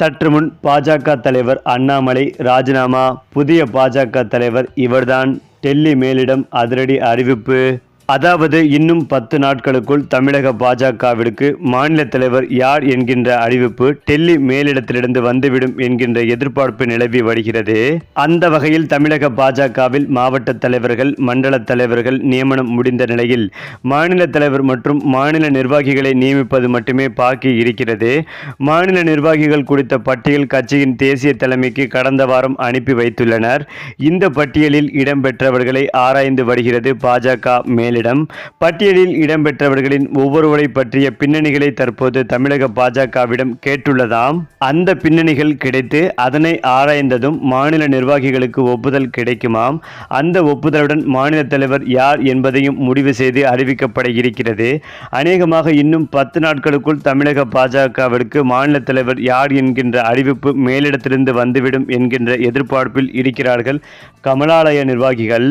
சற்று முன் பாஜக தலைவர் அண்ணாமலை ராஜினாமா புதிய பாஜக தலைவர் இவர்தான் டெல்லி மேலிடம் அதிரடி அறிவிப்பு. அதாவது இன்னும் பத்து நாட்களுக்குள் தமிழக பாஜகவிற்கு மாநில தலைவர் யார் என்கின்ற அறிவிப்பு டெல்லி மேலிடத்திலிருந்து வந்துவிடும் என்கின்ற எதிர்பார்ப்பு நிலவி வருகிறது. அந்த வகையில் தமிழக பாஜகவில் மாவட்ட தலைவர்கள் மண்டல தலைவர்கள் நியமனம் முடிந்த நிலையில் மாநில தலைவர் மற்றும் மாநில நிர்வாகிகளை நியமிப்பது மட்டுமே பாக்கி இருக்கிறது. மாநில நிர்வாகிகள் குறித்த பட்டியல் கட்சியின் தேசிய தலைமைக்கு கடந்த வாரம் அனுப்பி வைத்துள்ளனர். இந்த பட்டியலில் இடம்பெற்றவர்களை ஆராய்ந்து வருகிறது பாஜக மேலிடம் பட்டியலில் இடம்பெற்றவர்களின் ஒவ்வொருவரை பற்றிய பின்னணிகளை தற்போது தமிழக பாஜகவிடம் கேட்டுள்ளதாம். அந்த பின்னணிகள் கிடைத்து அதனை ஆராய்ந்ததும் மாநில நிர்வாகிகளுக்கு ஒப்புதல் கிடைக்குமாம். அந்த ஒப்புதலுடன் மாநில தலைவர் யார் என்பதையும் முடிவு செய்து அறிவிக்கப்பட இருக்கிறது. அநேகமாக இன்னும் பத்து நாட்களுக்குள் தமிழக பாஜகவிற்கு மாநில தலைவர் யார் என்கின்ற அறிவிப்பு மேலிடத்திலிருந்து வந்துவிடும் என்கின்ற எதிர்பார்ப்பில் இருக்கிறார்கள் கமலாலய நிர்வாகிகள்.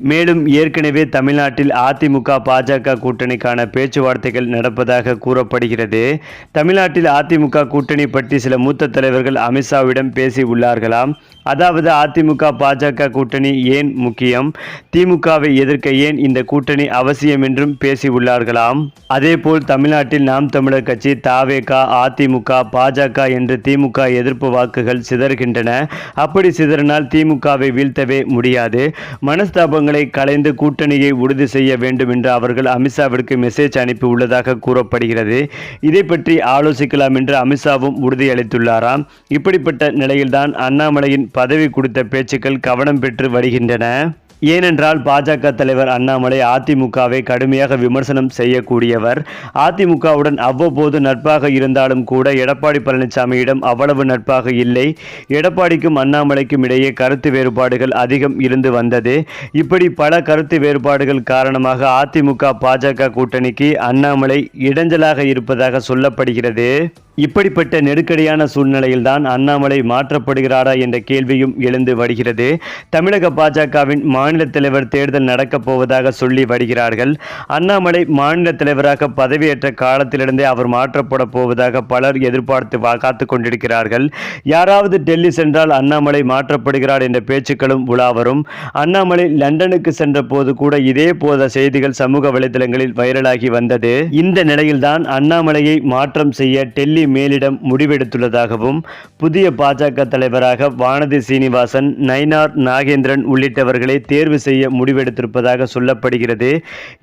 மேலும் ஏற்கனவே தமிழ்நாட்டில் அதிமுக பாஜக கூட்டணிக்கான பேச்சுவார்த்தைகள் நடப்பதாக கூறப்படுகிறது. தமிழ்நாட்டில் அதிமுக கூட்டணி பற்றி சில மூத்த தலைவர்கள் அமித்ஷாவிடம் பேசி உள்ளார்களாம். அதாவது அதிமுக பாஜக கூட்டணி ஏன் முக்கியம்? திமுகவை எதிர்க்க ஏன் இந்த கூட்டணி அவசியம் என்றும் பேசி உள்ளார்களாம். அதேபோல் தமிழ்நாட்டில் நாம் தமிழர் கட்சி தாவேகா அதிமுக பாஜக என்று திமுக எதிர்ப்பு வாக்குகள் சிதறுகின்றன. அப்படி சிதறினால் திமுகவை வீழ்த்தவே முடியாது. மனஸ்தாபங்கள் கலைந்து கூட்டணியை உறுதி செய்ய வேண்டும் என்று அவர்கள் அமித்ஷாவிற்கு மெசேஜ் அனுப்பி உள்ளதாக கூறப்படுகிறது. இதை பற்றி ஆலோசிக்கலாம் என்று அமித்ஷாவும் உறுதியளித்துள்ளாராம். இப்படிப்பட்ட நிலையில்தான் அண்ணாமலையின் பதவி குறித்த பேச்சுக்கள் கவனம் பெற்று வருகின்றன. ஏனென்றால் பாஜக தலைவர் அண்ணாமலை அதிமுகவை கடுமையாக விமர்சனம் செய்யக்கூடியவர். அதிமுகவுடன் அவ்வப்போது நட்பாக இருந்தாலும் கூட எடப்பாடி பழனிசாமியிடம் அவ்வளவு நட்பாக இல்லை. எடப்பாடிக்கும் அண்ணாமலைக்கும் இடையே கருத்து வேறுபாடுகள் அதிகம் இருந்து வந்தது. இப்படி பல கருத்து வேறுபாடுகள் காரணமாக அதிமுக பாஜக கூட்டணிக்கு அண்ணாமலை இடைஞ்சலாக இருப்பதாக சொல்லப்படுகிறது. இப்படிப்பட்ட நெருக்கடியான சூழ்நிலையில்தான் அண்ணாமலை மாற்றப்படுகிறாரா என்ற கேள்வியும் எழுந்து வருகிறது. தமிழக பாஜகவின் மாநில தலைவர் தேர்தல் நடக்கப் போவதாக சொல்லி வருகிறார்கள். அண்ணாமலை மாநில தலைவராக பதவியேற்ற காலத்திலிருந்தே அவர் மாற்றப்பட போவதாக பலர் எதிர்பார்த்து வா- காத்துக் கொண்டிருக்கிறார்கள். யாராவது டெல்லி சென்றால் அண்ணாமலை மாற்றப்படுகிறார் என்ற பேச்சுக்களும் உலாவரும். அண்ணாமலை லண்டனுக்கு சென்ற போது கூட இதே போத செய்திகள் சமூக வலைதளங்களில் வைரலாகி வந்தது. இந்த நிலையில்தான் அண்ணாமலையை மாற்றம் செய்ய டெல்லி மேலிடம் முடிவெடுத்துள்ளதாகவும் புதிய பாஜக தலைவராக வானதி சீனிவாசன் நயினார் நாகேந்திரன் உள்ளிட்டவர்களை தேர்வு செய்ய முடிவெடுத்திருப்பதாக சொல்லப்படுகிறது.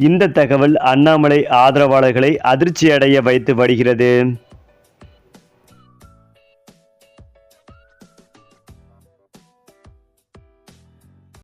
இந்த தகவல் அண்ணாமலை ஆதரவாளர்களை அதிர்ச்சியடைய வைத்து வருகிறது.